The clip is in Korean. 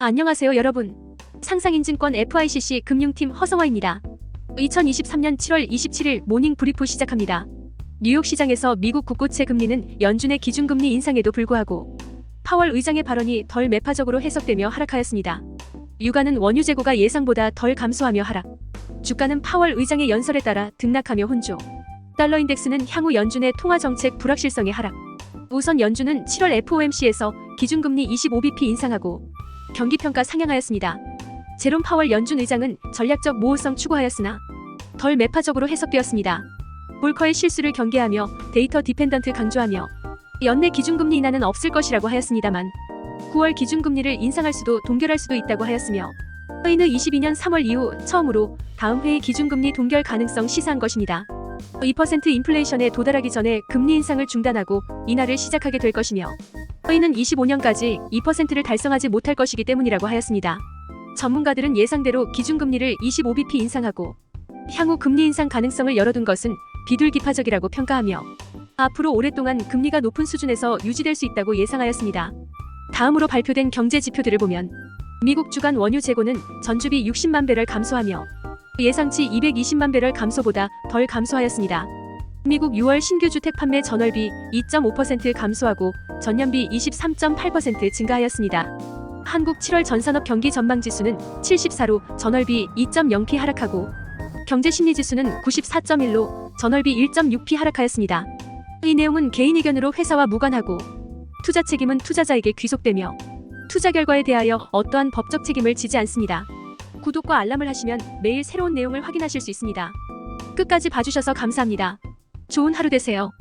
안녕하세요 여러분. 상상인증권 FICC 금융팀 허성화입니다. 2023년 7월 27일 모닝 브리프 시작합니다. 뉴욕 시장에서 미국 국고채 금리는 연준의 기준금리 인상에도 불구하고 파월 의장의 발언이 덜 매파적으로 해석되며 하락하였습니다. 유가는 원유 재고가 예상보다 덜 감소하며 하락. 주가는 파월 의장의 연설에 따라 등락하며 혼조. 달러 인덱스는 향후 연준의 통화 정책 불확실성에 하락. 우선 연준은 7월 FOMC에서 기준금리 25bp 인상하고 경기평가 상향하였습니다. 제롬 파월 연준 의장은 전략적 모호성 추구하였으나 덜 매파적으로 해석되었습니다. 볼커의 실수를 경계하며 데이터 디펜던트 강조하며 연내 기준금리 인하는 없을 것이라고 하였습니다만 9월 기준금리를 인상할 수도 동결할 수도 있다고 하였으며 의는 22년 3월 이후 처음으로 다음 회의 기준금리 동결 가능성 시사한 것입니다. 2% 인플레이션에 도달하기 전에 금리 인상을 중단하고 인하를 시작하게 될 것이며 의는 25년까지 2%를 달성하지 못할 것이기 때문이라고 하였습니다. 전문가들은 예상대로 기준금리를 25bp 인상하고 향후 금리 인상 가능성을 열어둔 것은 비둘기파적이라고 평가하며 앞으로 오랫동안 금리가 높은 수준에서 유지될 수 있다고 예상하였습니다. 다음으로 발표된 경제 지표들을 보면 미국 주간 원유 재고는 전주비 60만 배럴 감소하며 예상치 220만 배럴 감소보다 덜 감소하였습니다. 미국 6월 신규 주택 판매 전월비 2.5% 감소하고 전년비 23.8% 증가하였습니다. 한국 7월 전산업 경기 전망 지수는 74로 전월비 2.0p 하락하고 경제 심리 지수는 94.1로 전월비 1.6p 하락하였습니다. 이 내용은 개인 의견으로 회사와 무관하고 투자 책임은 투자자에게 귀속되며 투자 결과에 대하여 어떠한 법적 책임을 지지 않습니다. 구독과 알람을 하시면 매일 새로운 내용을 확인하실 수 있습니다. 끝까지 봐주셔서 감사합니다. 좋은 하루 되세요.